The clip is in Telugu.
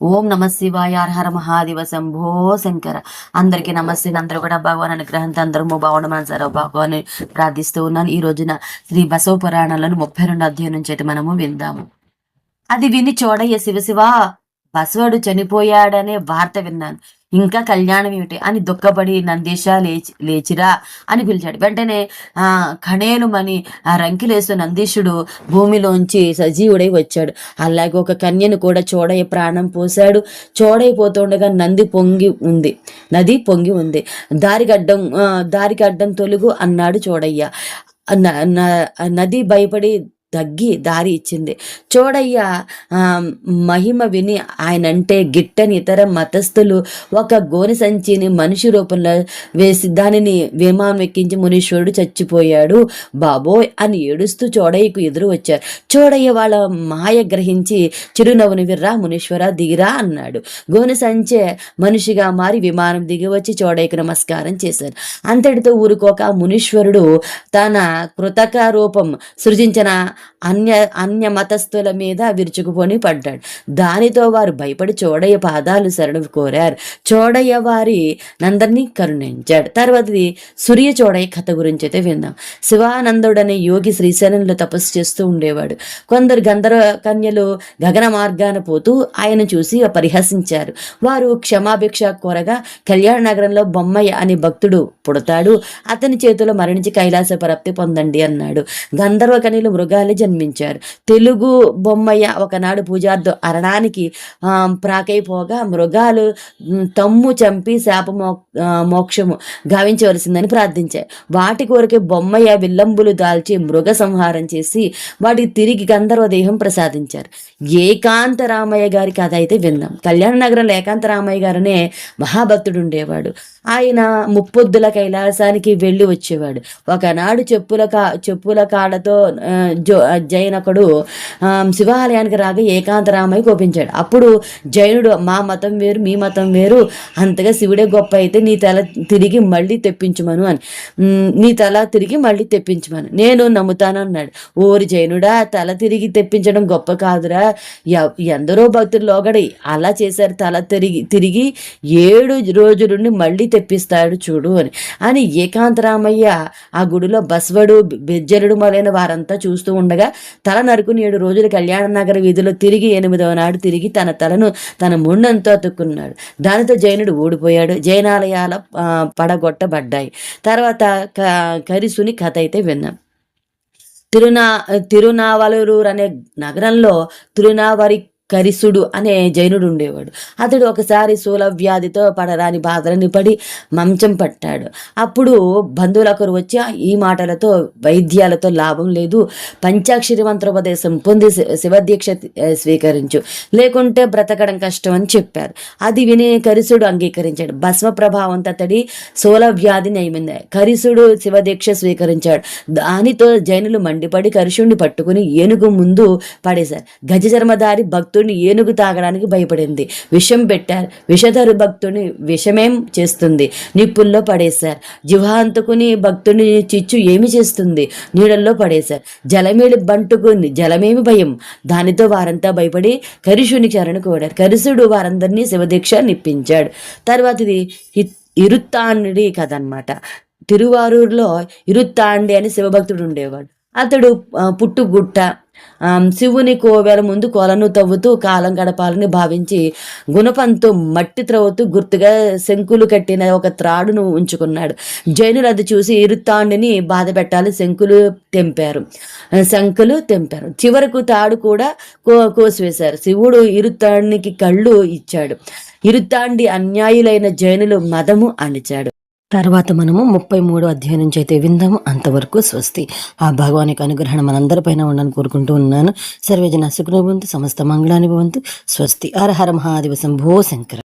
ఓం నమ శివాయ హర మహాదివ శంభో శంకర. అందరికీ నమస్తే. అందరూ కూడా భగవాన్ అనుగ్రహంతో అందరూ బాగుండమని సార్ భగవాన్ ప్రార్థిస్తూ ఉన్నాను. ఈ రోజున శ్రీ బసవ పురాణాలను ముప్పై రెండు అధ్యాయం నుంచి మనము విందాము. అది విని చూడయ్య శివశివ బసవాడు చనిపోయాడనే వార్త విన్నాను. ఇంకా కళ్యాణం ఏమిటి? అని దుఃఖపడి నందీశ లేచి లేచిరా అని పిలిచాడు. వెంటనే ఆ కణేలుమని ఆ రంకిలేసు నందీశుడు భూమిలోంచి సజీవుడై వచ్చాడు. అలాగే ఒక కన్యను కూడా చూడయ్య ప్రాణం పోశాడు. చోడైపోతుండగా నంది పొంగి ఉంది. నది పొంగి ఉంది. దారిగడ్డం దారికి అడ్డం తొలుగు అన్నాడు చోడయ్య. న- నది భయపడి తగ్గి దారి ఇచ్చింది. చోడయ్య మహిమ విని ఆయనంటే గిట్టని ఇతర మతస్థులు ఒక గోనె సంచిని మనిషి రూపంలో వేసి దానిని విమానం ఎక్కించి మునీశ్వరుడు చచ్చిపోయాడు. బాబోయ్! అని ఏడుస్తూ చూడయ్యకు ఎదురు వచ్చారు. చూడయ్య వాళ్ళ మాయ గ్రహించి చిరునవ్వుని విర్రా మునీశ్వర దిగిరా అన్నాడు. గోని సంచే మనిషిగా మారి విమానం దిగి వచ్చి చూడయ్యకు నమస్కారం చేశారు. అంతటితో ఊరుకోక మునీశ్వరుడు తన కృతక రూపం సృజించిన అన్య అన్య మతస్థుల మీద విరుచుకుపోని పడ్డాడు. దానితో వారు భయపడి చోడయ్య పాదాలు శరణు కోరారు. చోడయ్య వారి నందరినీ కరుణించాడు. తర్వాతది సూర్య చోడయ్య కథ గురించి అయితే విందాం. శివానందుడు అనే యోగి శ్రీశైలంలో తపస్సు చేస్తూ ఉండేవాడు. కొందరు గంధర్వ కన్యలు గగన మార్గాన పోతూ ఆయన చూసి పరిహసించారు. వారు క్షమాభిక్ష కోరగా కళ్యాణ నగరంలో బొమ్మయ్య అనే భక్తుడు పుడతాడు. అతని చేతిలో మరణించి కైలాస ప్రాప్తి పొందండి అన్నాడు. గంధర్వ కన్యలు మృగాలు జన్మించారు. తెలుగు బొమ్మయ్య ఒకనాడు పూజార్థం అరణానికి ప్రాకైపోగా మృగాలు తమ్ము చంపి శాప మో మోక్షము గావించవలసిందని ప్రార్థించాయి వాటి కోరికే బొమ్మయ్య విల్లంబులు దాల్చి మృగ సంహారం చేసి వాటికి తిరిగి గంధర్వ దేహం ప్రసాదించారు. ఏకాంత రామయ్య గారి కథ అయితే విన్నాం. కళ్యాణ నగరంలో ఏకాంత రామయ్య గారనే మహాభక్తుడు ఉండేవాడు. ఆయన ముప్పొద్దుల కైలాసానికి వెళ్ళి వచ్చేవాడు. ఒకనాడు చెప్పుల కా చెప్పుల కాడతో జో జైనకుడు శివాలయానికి రాగా ఏకాంత రామయ్య కోపించాడు. అప్పుడు జైనుడు మా మతం వేరు మీ మతం వేరు అంతగా శివుడే గొప్ప అయితే నీ తల తిరిగి మళ్ళీ తెప్పించమను అని. నీ తల తిరిగి మళ్ళీ తెప్పించమను. నేను నమ్ముతాను అన్నాడు. ఓరి జైనుడా తల తిరిగి తెప్పించడం గొప్ప కాదురా. ఎ- ఎందరో భక్తులు లోగడి అలా చేశారు తల తిరిగి తిరిగి ఏడు రోజులుండి మళ్ళీ తెప్పిస్తాడు చూడు అని. అని ఏకాంతరామయ్య ఆ గుడిలో బస్వడు బెజ్జరుడు మొదలైన వారంతా చూస్తూ ఉండగా తల నరుకుని ఏడు రోజులు కళ్యాణ నగర వీధిలో తిరిగి ఎనిమిదవ నాడు తిరిగి తన తలను తన ముండంతో అతుక్కున్నాడు. దానితో జైనుడు ఓడిపోయాడు జైనాలయాల పడగొట్టబడ్డాయి. తర్వాత క- కరిసుని కథ అయితే విన్నాం. తిరునా తిరునావలూరు అనే నగరంలో తిరునావరి కరిసుడు అనే జైనుడు ఉండేవాడు. అతడు ఒకసారి శూల వ్యాధితో పడరాని బాధలని పడి మంచం పట్టాడు. అప్పుడు బంధువులు ఒకరు వచ్చి ఈ మాటలతో వైద్యాలతో లాభం లేదు. పంచాక్షరి మంత్రోపదేశం పొంది శి- శివదీక్ష స్వీకరించు. లేకుంటే బ్రతకడం కష్టం అని చెప్పారు. అది విని కరిసుడు అంగీకరించాడు. భస్మ ప్రభావంతో అతడి శూల వ్యాధి నయమైంది. కరిసుడు శివదీక్ష స్వీకరించాడు. దానితో జైనులు మండిపడి కరిషుణ్ణి పట్టుకుని ఏనుగు ముందు పడేశారు. గజ భక్తు భక్తుడిని ఏనుగు తాగడానికి భయపడింది. విషం పెట్టారు. విషధరు భక్తుని విషమేం చేస్తుంది? నిప్పుల్లో పడేశారు. జివాంతుకుని భక్తుని చిచ్చు ఏమి చేస్తుంది? నీడల్లో పడేశారు. జలమేళి బంటుకుని జలమేమి భయం? దానితో వారంతా భయపడి కరిషుని చరణ కోడారు. కరిసుడు వారందరినీ శివదీక్ష నిప్పించాడు. తర్వాత ఇది ఇరుత్తాండి కథ అన్నమాట తిరువారూరులో ఇరుత్తాండి అని శివభక్తుడు ఉండేవాడు. అతడు పుట్టుగుట్ట శివుని కోవెల ముందు కొలను తవ్వుతూ కాలం గడపాలని భావించి గుణపంతో మట్టి త్రవ్వుతూ గుర్తుగా శంకులు కట్టిన ఒక త్రాడును ఉంచుకున్నాడు. జైనులు అది చూసి ఇరుత్తాండిని బాధ పెట్టాలి శంకులు తెంపారు. శంకులు తెంపారు. చివరకు తాడు కూడా కో కోసివేశారు. శివుడు ఇరుత్తాండికి కళ్ళు ఇచ్చాడు. ఇరుత్తాండి అన్యాయులైన జైనులు మదము అణిచాడు. తర్వాత మనము ముప్పై మూడో అధ్యాయం నుంచి అయితే విందాము. అంతవరకు స్వస్తి. ఆ భగవానికి అనుగ్రహం మనందరిపైన ఉండని కోరుకుంటూ ఉన్నాను. సర్వేజన సుఖనభవంతు సమస్త మంగళాని భవంతు స్వస్తి హర మహాదివసం భో శంకర.